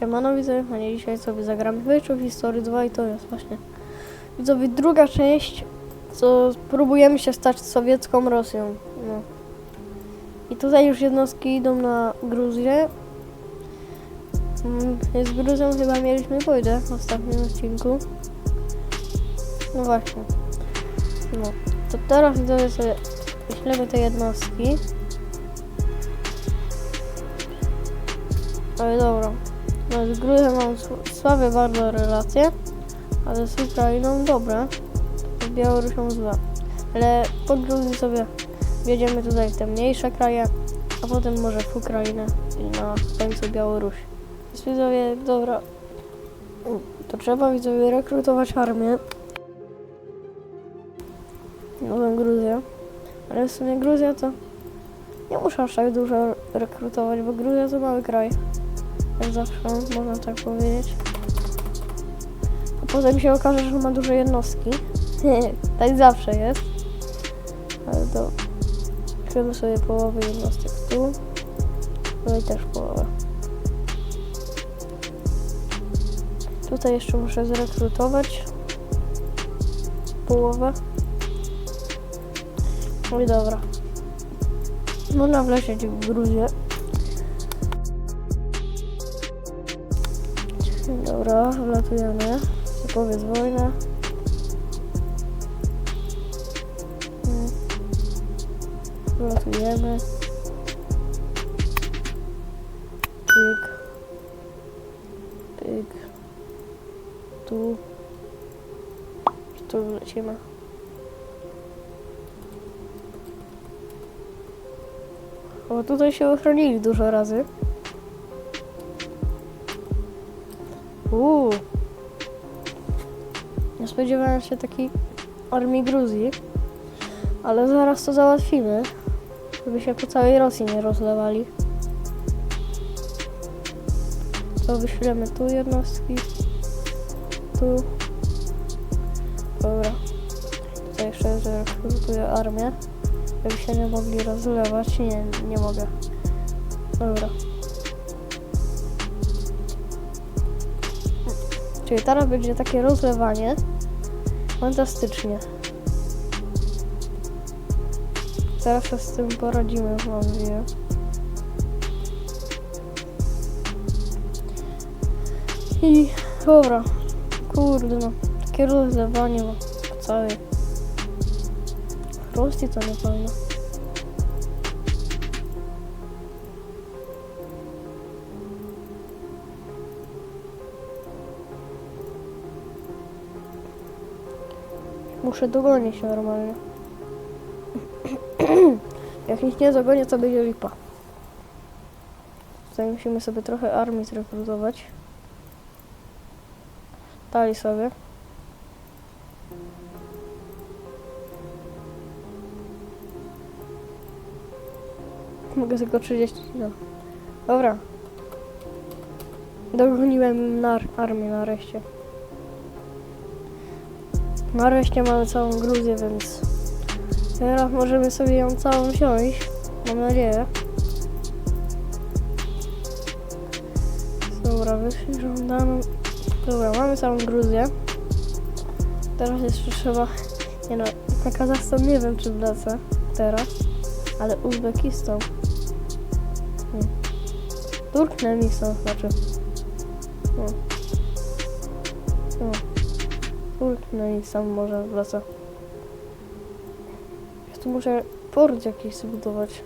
Siemano widzowie, a nie dzisiaj sobie zagramy w Age of History 2 i to jest właśnie widzowie druga część, co próbujemy się stać sowiecką Rosją. No. I tutaj już jednostki idą na Gruzję. Mm, Z Gruzją chyba mieliśmy pójdę w ostatnim odcinku. No właśnie. No. To teraz widzowie sobie wyślemy te jednostki. Ale dobra. No, z Gruzją mam sł- słabe bardzo relacje, ale z Ukrainą dobre. Z Białorusią złe. Ale po Gruzji sobie wjedziemy tutaj w te mniejsze kraje, a potem może w Ukrainę i na końcu Białoruś. Więc widzowie, dobra. To trzeba widzowie rekrutować armię. Nową Gruzję. Ale w sumie Gruzja to nie muszę aż tak dużo rekrutować, bo Gruzja to mały kraj. Jak zawsze, można tak powiedzieć. A potem się okaże, że ma duże jednostki. tak zawsze jest. Ale to... Chcemy sobie połowę jednostek tu. No i też połowę. Tutaj jeszcze muszę zrekrutować połowę. No i dobra. Można wlecieć w Gruzię. Dobra, wlatujemy. Powiedz wojnę. Mm. Wlatujemy. Pyk. Pyk. Tu. Tu wlecimy. O, tutaj się ochronili dużo razy. Uuu. Nie spodziewałem się takiej armii Gruzji, ale zaraz to załatwimy, żeby się po całej Rosji nie rozlewali. To wyślemy tu jednostki, tu. Dobra. Tutaj jeszcze zrekrutuję armię, żeby się nie mogli rozlewać. Nie, nie mogę. Dobra. Czyli teraz będzie takie rozlewanie. Fantastycznie. Zaraz się z tym poradzimy, mam nadzieję. I dobra. Kurde no. Takie rozlewanie ma po całej to nie fajne. Muszę dogonić normalnie. Jak ich nie dogonię, to będzie lipa. Tutaj musimy sobie trochę armii zrekrutować. Dali sobie. Mogę tylko 30. No. Dobra. Dogoniłem na armię nareszcie. Nareszcie mamy całą Gruzję, więc teraz możemy sobie ją całą wziąć. Mam nadzieję. Dobra, wyszli żądaną. Dobra, mamy całą Gruzję. Teraz jeszcze trzeba. Nie no, na Kazachstan nie wiem czy wlecę teraz, ale Uzbekistan. Hmm. Turkmenistan znaczy. No. Turkmenistan może wlecę. Ja tu muszę port jakiś zbudować.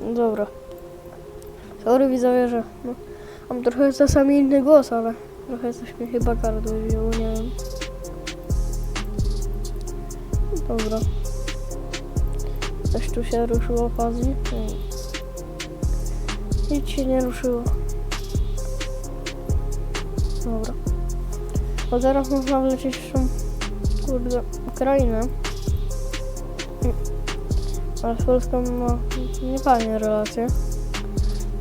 No Dobra. Sorry widzowie, że no, mam trochę czasami inny głos, ale trochę coś mnie chyba gardło nie wiem. Dobra. Coś tu się ruszyło? Nic. Nic się nie ruszyło. Dobra. Bo teraz można wlecieć w tą, kurde, Ukrainę. Ale z Polską ma niefajne relacje.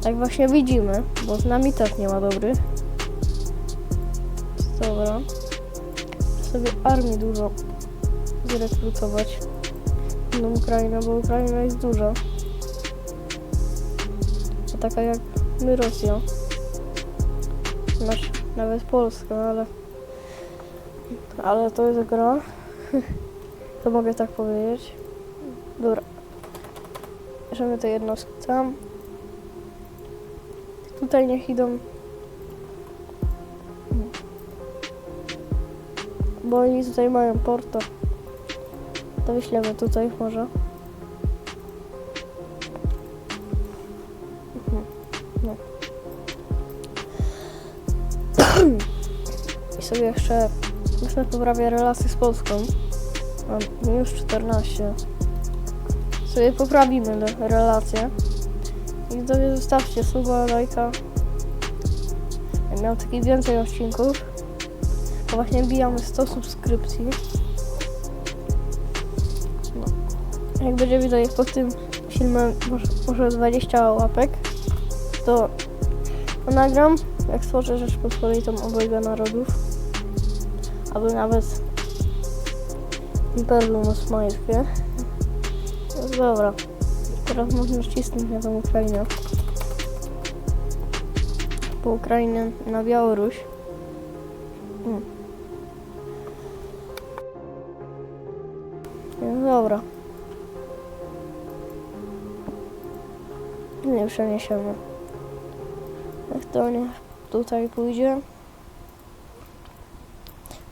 Tak właśnie widzimy, bo z nami też nie ma dobrych. Dobra. Sobie armię dużo zrekrutować na Ukrainę, bo Ukraina jest duża. A taka jak my Rosja. Znaczy, nawet Polska, ale... Ale to jest gra. to mogę tak powiedzieć. Dobra. Bierzemy te jednostki tam. Tutaj niech idą. Bo oni tutaj mają porto. To wyślemy tutaj może. Mhm. No. I sobie jeszcze jeszcze poprawię relacje z Polską. Mam już 14. Sobie poprawimy relacje. I widzowie zostawcie suba, lajka. Ja miał taki więcej odcinków. To właśnie bijamy 100 subskrypcji. No. Jak będzie widać pod tym filmem może, może 20 łapek, to nagram, jak stworzę Rzeczpospolitą obojga narodów. Albo nawet Imperium Osmańskie. No dobra. Teraz można ścisnąć na tą Ukrainę. Po Ukrainę na Białoruś. Mm. No dobra. Nie przeniesiemy. Jak to nie tutaj pójdzie.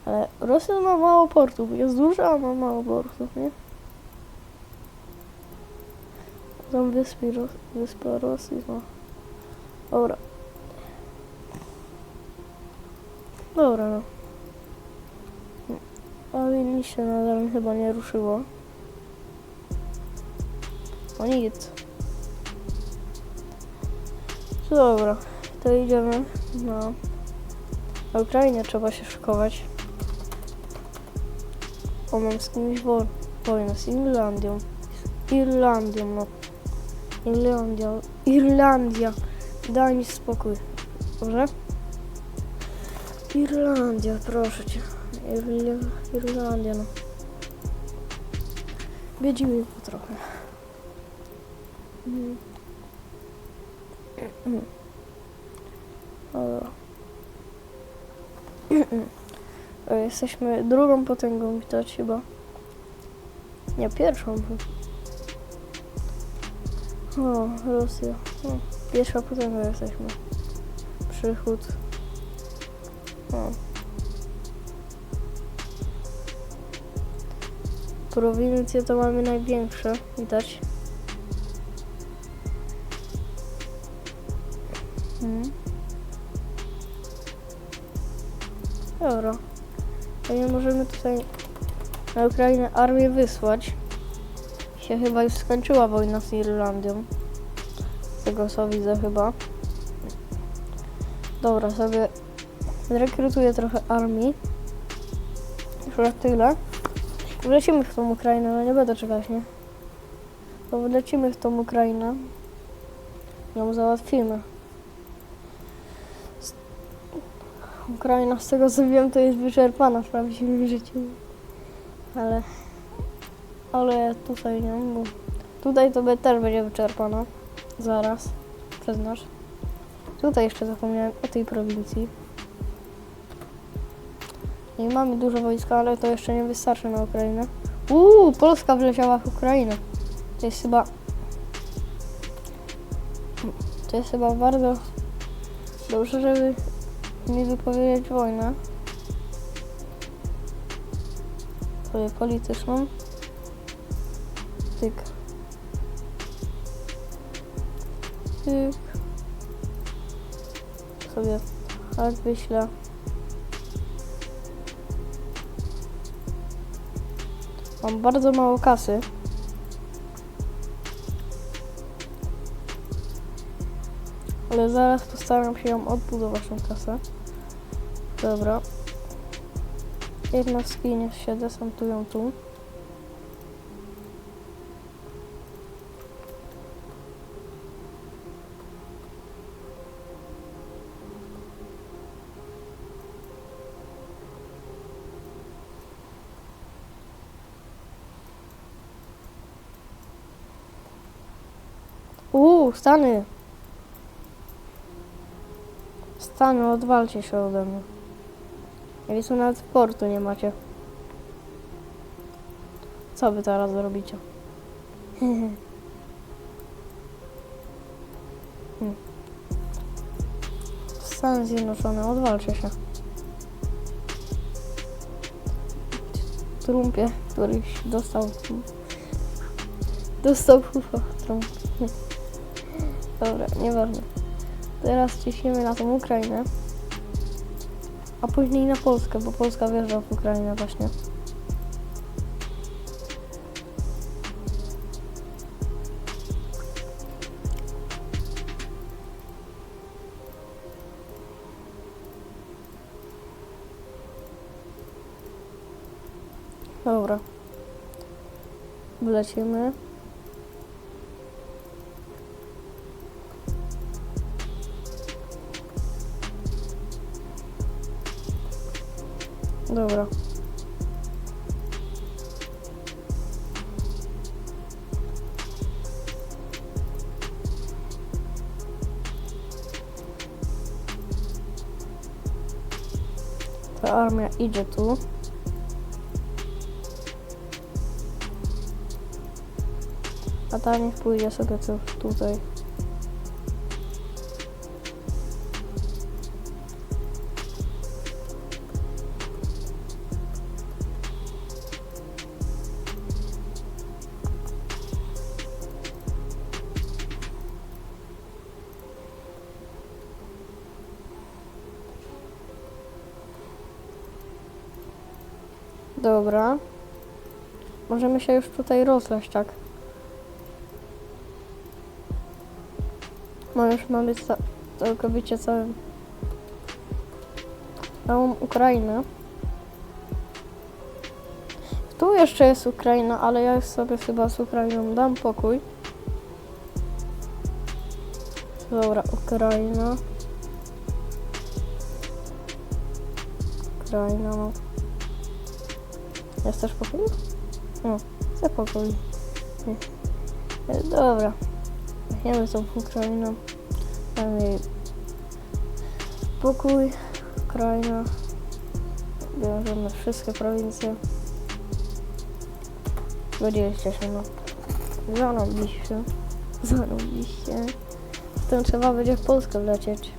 Ale Rosja ma mało portów. Jest duża, a ma mało portów, nie? Są wyspy, Ros wyspa Rosji, no. Dobra. Dobra, no. Ale nic się nadal chyba nie ruszyło. O nic. Dobra, to idziemy. Na Ukrainie trzeba się szykować. Mam z kimś wo wojnę, z Irlandią. Irlandią, no. Irlandia, Irlandia. Daj mi spokój. Dobrze? Irlandia, proszę cię. Irl Irlandia, no. Biedzimy go trochę. Mm. Mm. E, Jesteśmy drugą potęgą, widać chyba. Nie, pierwszą. O, Rosja. O, pierwsza potęga jesteśmy. Przychód. O. Prowincje to mamy największe, widać. Mhm. Dobra. To nie możemy tutaj na Ukrainę armię wysłać. Się chyba już skończyła wojna z Irlandią. Z tego co widzę chyba. Dobra, sobie zrekrutuję trochę armii. Już na tyle. Wlecimy w tą Ukrainę, no nie będę czekać, nie? To wlecimy w tą Ukrainę. Ją załatwimy. Z- Ukraina, z tego co wiem, to jest wyczerpana w prawdziwym życiu. Ale... Ale tutaj nie, bo... Tutaj to be- też będzie wyczerpana. Zaraz. Przyznasz. Tutaj jeszcze zapomniałem o tej prowincji. I mamy dużo wojska, ale to jeszcze nie wystarczy na Ukrainę. Uuu, Polska wleciała w Ukrainę. To jest chyba... To jest chyba bardzo dobrze, żeby mi wypowiedzieć wojnę. Polityczną. Tyk. Tyk. Sobie tak wyślę. Mam bardzo mało kasy. Ale zaraz postaram się ją odbudować tą kasę. Dobra. Jednostki niech się desantują tu. Uuu, Stany. Stany, odwalcie się ode mnie. Jak są nawet portu nie macie. Co wy teraz zrobicie? Hmm. Stany Zjednoczone, odwalcie się. Trumpie, któryś dostał... Dostał chufa w trump. Dobra, nieważne. Teraz ciśniemy na tą Ukrainę. A później na Polskę, bo Polska wjeżdża w Ukrainę właśnie. Dobra. Wlecimy. Dobra. Ta armia idzie tu. A ta niech pójdzie sobie tu, tutaj. Możemy się już tutaj rozleść, tak? No już mamy ca- całkowicie całą, całą Ukrainę. Tu jeszcze jest Ukraina, ale ja sobie chyba z Ukrainą dam pokój. Dobra, Ukraina. Ukraina, no. Jest też pokój? No, chcę pokój. E, Dobra. Weźmiemy tą Ukrainę. Damy jej pokój. Ukraina. Bierzemy wszystkie prowincje. Zgodziliście się, no. Zarobiliście. Zarobiliście. Potem trzeba będzie w Polskę wlecieć.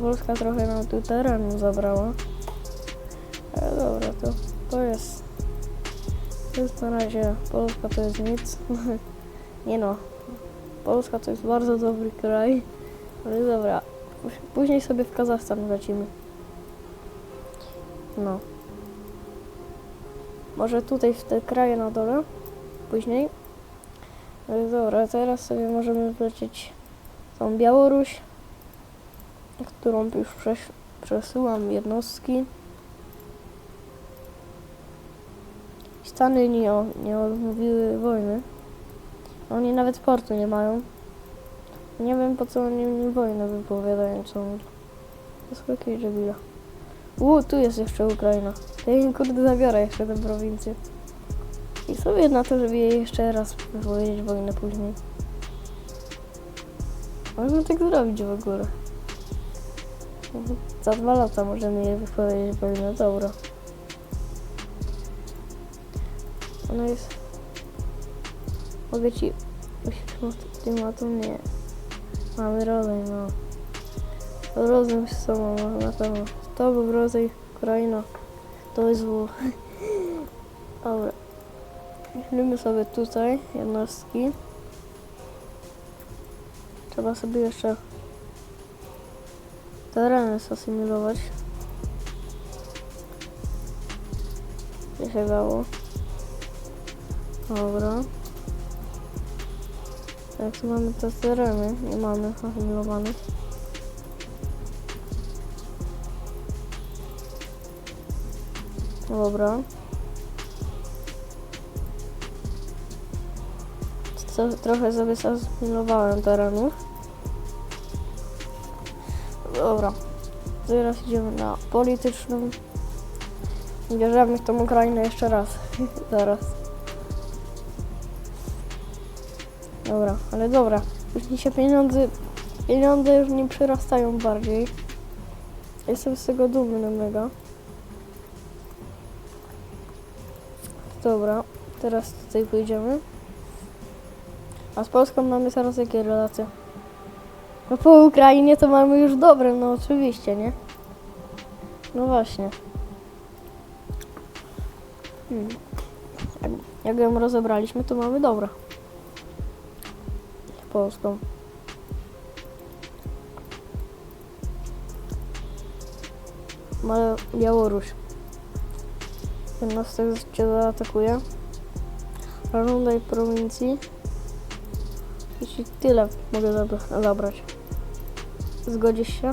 Polska trochę nam tu terenu zabrała. Jest na razie... Polska to jest nic. Nie no. Polska to jest bardzo dobry kraj. Ale dobra. Póź- Później sobie w Kazachstan wlecimy. No. Może tutaj w te kraje na dole. Później. Ale dobra, teraz sobie możemy wlecieć tą Białoruś, którą już przes przesyłam jednostki. Stany nie, nie odmówiły wojny. Oni nawet portu nie mają. Nie wiem po co oni mi wojnę wypowiadają, oni. To jest jakieś. U, tu jest jeszcze Ukraina. Ja im kurde zabiorę jeszcze tę prowincję. I sobie na to, żeby jej jeszcze raz wypowiedzieć wojnę później. Możemy tak zrobić w ogóle. Za dwa lata możemy jej wypowiedzieć wojnę, dobra. Ona jest... Mogę ci... Ultimatu nie. Mamy rodzaj, no. Rozum z sobą, no, na pewno. To był rodzaj Ukraina. To jest W. Dobra. Weźmiemy sobie tutaj jednostki. Trzeba sobie jeszcze tereny zasymulować. Gdzie się dało? Dobra. Jak tu mamy te tereny, nie mamy asymulowanych. Dobra. Co, trochę sobie zasymulowałem terenów. Dobra. Teraz idziemy na polityczną. Bierzemy tą Ukrainę jeszcze raz. Zaraz. Dobra, ale dobra. Później się pieniądze, pieniądze już nie przyrastają bardziej. Jestem z tego dumny mega. Dobra, teraz tutaj pójdziemy. A z Polską mamy teraz jakie relacje? No po Ukrainie to mamy już dobre, no oczywiście, nie? No właśnie. Hmm. Jak, jak ją rozebraliśmy, to mamy dobre. Ma Białoruś. Jednostek cię zaatakuje. Żądaj prowincji. Jeśli tyle mogę zabra- zabrać. Zgodzisz się?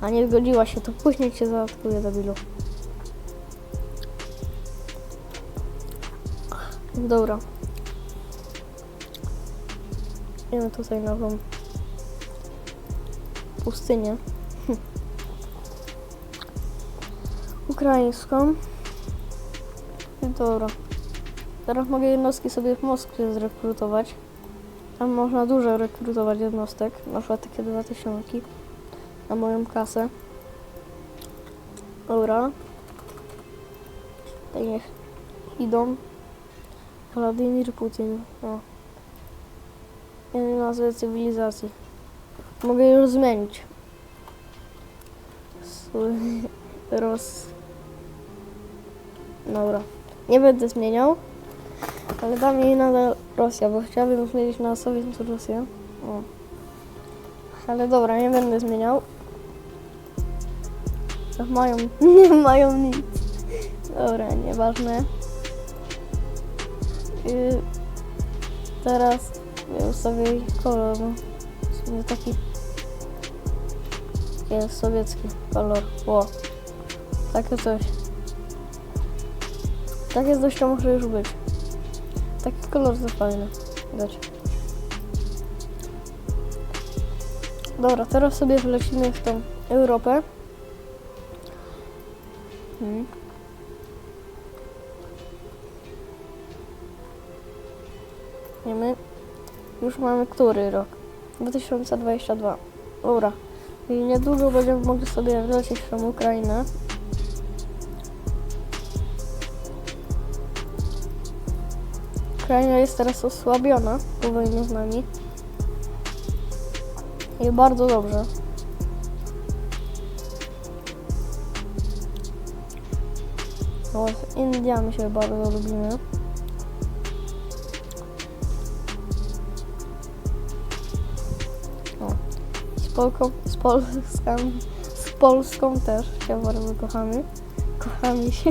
A nie zgodziła się, to później cię zaatakuje debilu. Dobra. Idziemy tutaj na tą pustynię. Hm. Ukraińską. I Dobra. Teraz mogę jednostki sobie w Moskwie zrekrutować. Tam można dużo rekrutować jednostek, na przykład takie 2000 na moją kasę. Dobra. Tutaj niech idą. Władimir Putin. O. Ja nie nazwę cywilizacji. Mogę już zmienić. Roz... Dobra. Nie będę zmieniał. Ale dam jej nadal Rosja, bo chciałabym zmienić na Sowiet Rosję. O. Ale dobra, nie będę zmieniał. Mają, nie mają nic. Dobra, nieważne. Yy, teraz ja ustawię kolor. W taki jest sowiecki kolor. Ło. Takie coś. Takie coś to może już być. Taki kolor to fajny. Dać. Dobra, teraz sobie wlecimy w tą Europę. Hmm. Wiemy. Już mamy który rok? 2022. Dobra. I niedługo będziemy mogli sobie wlecieć w tą Ukrainę. Ukraina jest teraz osłabiona po wojnie z nami. I bardzo dobrze. No, z Indiami się bardzo lubimy. Polką, z Polską, z Polską też się bardzo kochamy. Kochamy się.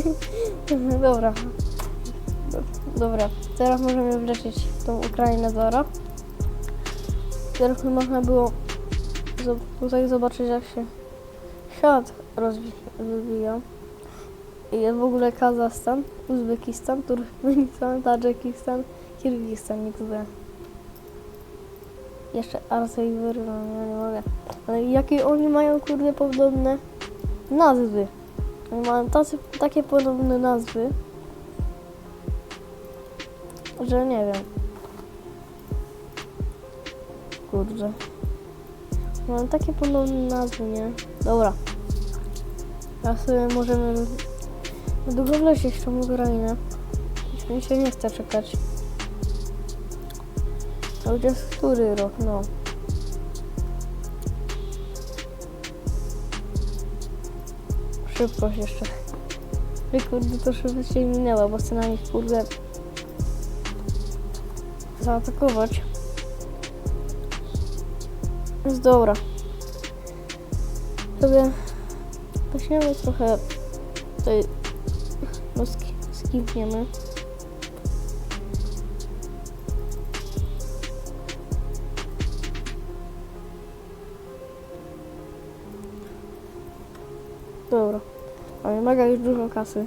Dobra. Dobra, teraz możemy wlecieć tą Ukrainę zara. Teraz można było tutaj zobaczyć jak się świat rozwija. I jest w ogóle Kazachstan, Uzbekistan, Turkmenistan, Tadżykistan, Kirgistan, niektóre. Jeszcze Arce i Wyrywan, ja nie mogę. Ale jakie oni mają kurde podobne nazwy? Oni mają tacy, takie podobne nazwy, że nie wiem. Kurde. Mam takie podobne nazwy, nie? Dobra. Teraz sobie możemy długo w tą Ukrainę. Już mi się nie chce czekać. Jest który rok? No. Szybkość jeszcze. Kurde, to się minęła, bo chcę na nich kurde zaatakować. Jest dobra. Sobie weźmiemy trochę tutaj no ski, skipniemy. Dobra. Mamy mega już dużo kasy.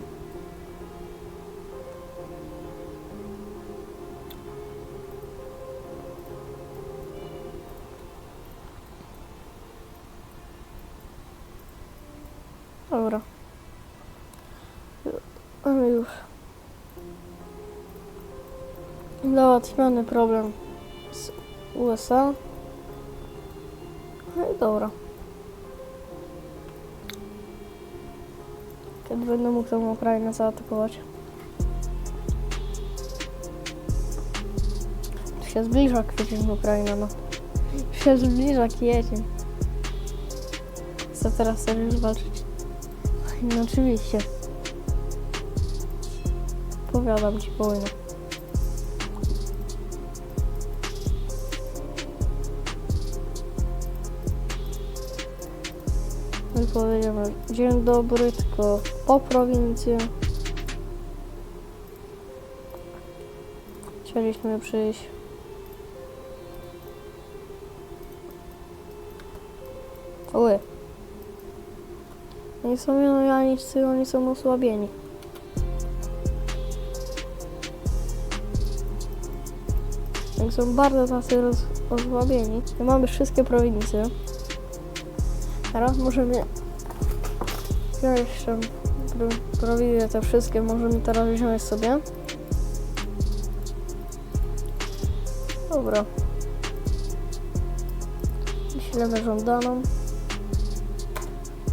Dobra. Mamy już Załatwiony problem z USA. No i dobra. Będę mógł tą Ukrainę zaatakować? Tu się zbliża kwiecień Ukraina, no. Tu się zbliża kwiecień. Co teraz chcesz walczyć? No oczywiście. Powiadam ci wojnę. I powiedziemy dzień dobry, tylko po prowincję. Chcieliśmy przyjść. Ły. Nie są janowanicy, oni są osłabieni. Jak są bardzo tacy osłabieni. Mamy wszystkie prowincje. Teraz możemy wziąć tam pro- prowincje te wszystkie, możemy teraz wziąć sobie. Dobra. Wyślemy żądaną.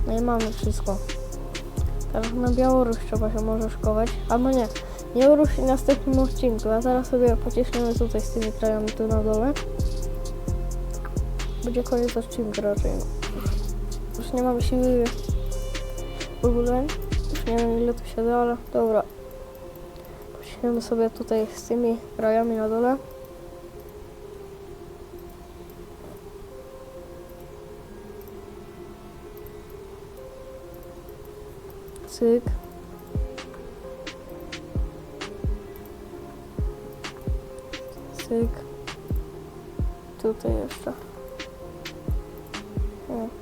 No i mamy wszystko. Teraz na Białoruś trzeba się może szkować. Albo nie. Białoruś w następnym odcinku. A teraz sobie pociśniemy tutaj z tymi krajami tu na dole. Będzie koniec odcinka raczej. Już nie mamy siły w ogóle. Już nie wiem ile tu się da, ale dobra. Pociśniemy sobie tutaj z tymi krajami na dole. Cyk. Cyk. Tutaj jeszcze. O.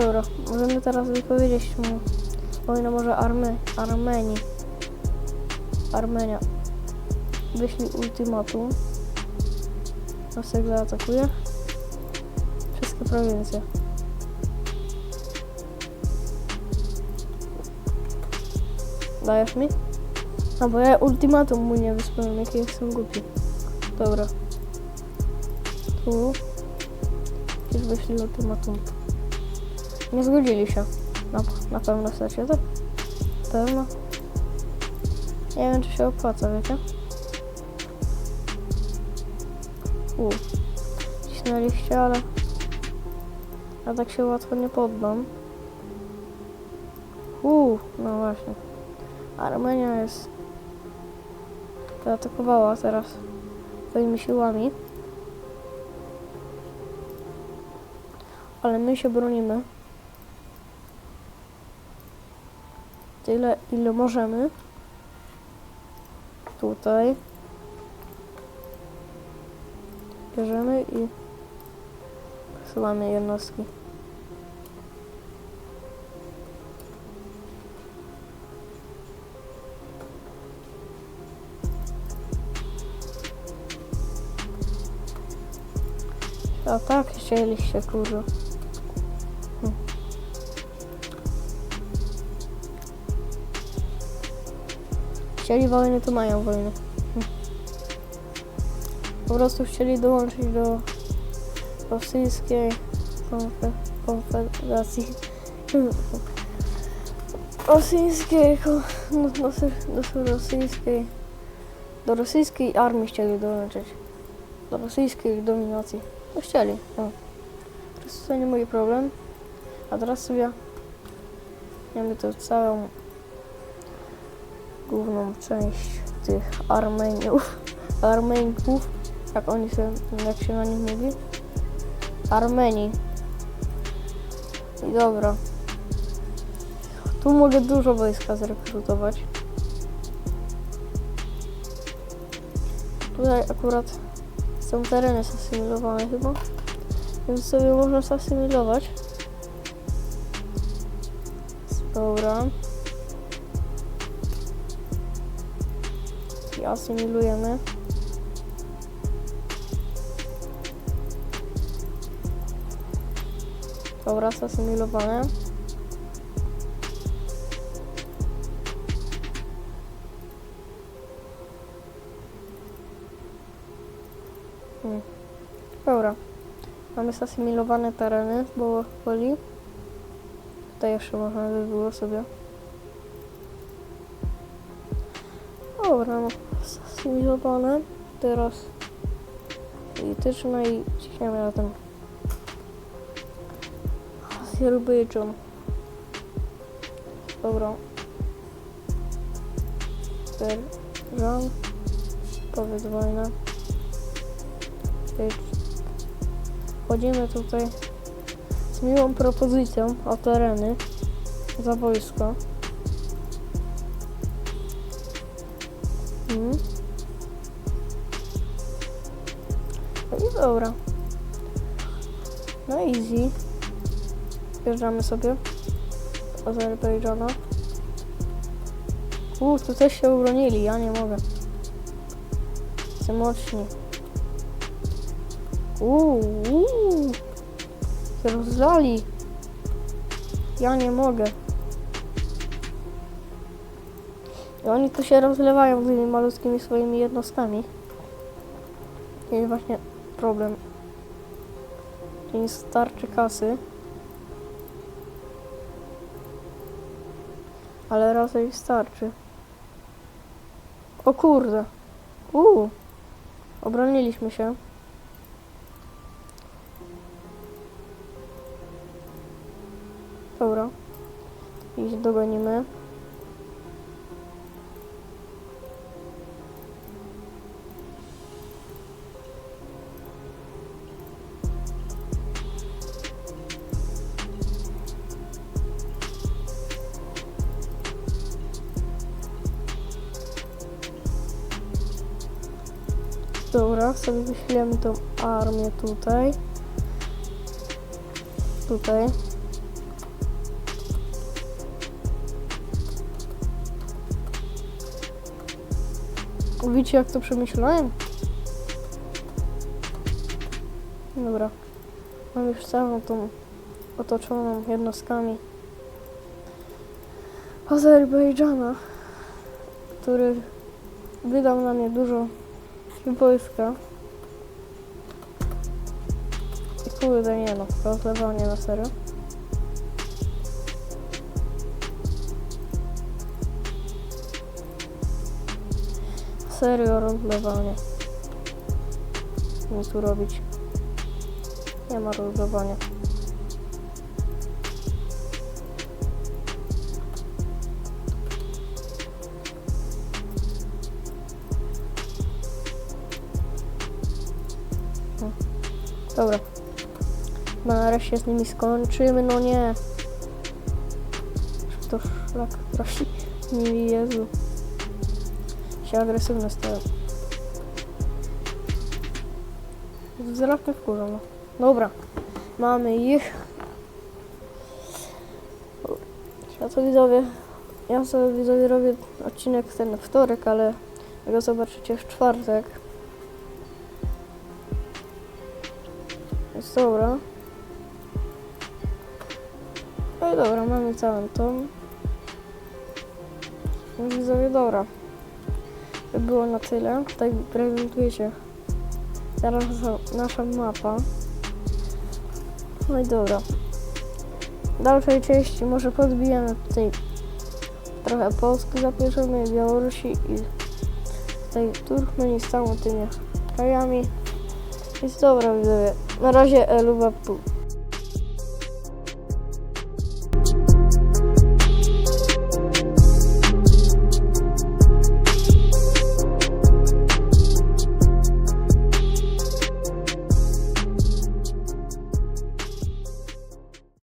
Dobra, możemy teraz wypowiedzieć mu wojnę może Army, Armenii. Armenia. Wyślij ultimatum. Nas jak zaatakuje. Wszystkie prowincje. Dajesz mi? A bo ja ultimatum mu nie wysłałem, jaki jestem głupi. Dobra. Tu. Już wyszli ultimatum. Nie zgodzili się. Na, na pewno chcecie, tak? Pewno. Nie wiem, czy się opłaca, wiecie? U. Cisnęliście, ale... Ja tak się łatwo nie poddam. U, no właśnie. Armenia jest zaatakowała teraz swoimi siłami. Ale my się bronimy. Tyle, ile możemy. Tutaj. Bierzemy i przesuwamy jednostki. A tak chcieliście, kurwa. Chcieli wojny, to mają wojnę. Po prostu chcieli dołączyć do rosyjskiej konfe- konfederacji. Rosyjskiej, no, do, do, do rosyjskiej, do rosyjskiej armii chcieli dołączyć. Do rosyjskiej dominacji. No chcieli. No. To nie mój problem. A teraz sobie mamy tu całą główną część tych Armeniów. Armeńków. Jak oni się, jak się na nich mówi. Armenii. I dobra. Tu mogę dużo wojska zrekrutować. Tutaj akurat są tereny zasymilowane chyba. Więc sobie można zasymilować. Dobra. asymilujemy. Dobra, zasymilowane. Hmm. Dobra. Mamy zasymilowane tereny, bo woli. Tutaj jeszcze można by było sobie Zasymilowane. Teraz polityczne i ciśniemy na ten Azerbejdżan. Dobra. Azerbejdżan. Powiedz wojnę. Jedź. Wchodzimy tutaj z miłą propozycją o tereny za wojsko. Mhm. Dobra. No easy. Wjeżdżamy sobie Azerbejdżana. Uuu, tu też się ubronili, ja nie mogę. Są mocni. Uuu, uuu. Ja nie mogę. I oni tu się rozlewają tymi malutkimi swoimi jednostkami. I właśnie problem. Nie starczy kasy. Ale raczej starczy. O kurde. Uuu. Obroniliśmy się. Dobra. Ich dogonimy. Dobra, sobie wyślemy tą armię tutaj. Tutaj. Widzicie jak to przemyślałem? Dobra. Mam już całą tą otoczoną jednostkami Azerbejdżana, który wydał na mnie dużo wojska. I kurde nie no, rozlewanie na serio. Serio rozlewanie. Nie tu robić. Nie ma rozlewania. Nareszcie z nimi skończymy, no nie. To szlak prosi. Nie Jezu. Się agresywne stają. Zrafmy w kurze, no. Dobra. Mamy ich. Ja to widzowie. Ja sobie widzowie robię odcinek ten wtorek, ale go zobaczycie w czwartek. Jest dobra. No i dobra, mamy całą tą. Widzowie, dobra. To było na tyle. Tutaj prezentuje się teraz nasza- mapa. No i dobra. W dalszej części może podbijemy tutaj trochę Polski zapierzemy, Białorusi i tutaj Turkmenistanu tymi krajami. Jest dobra widzowie. Na razie Eluwa Pu.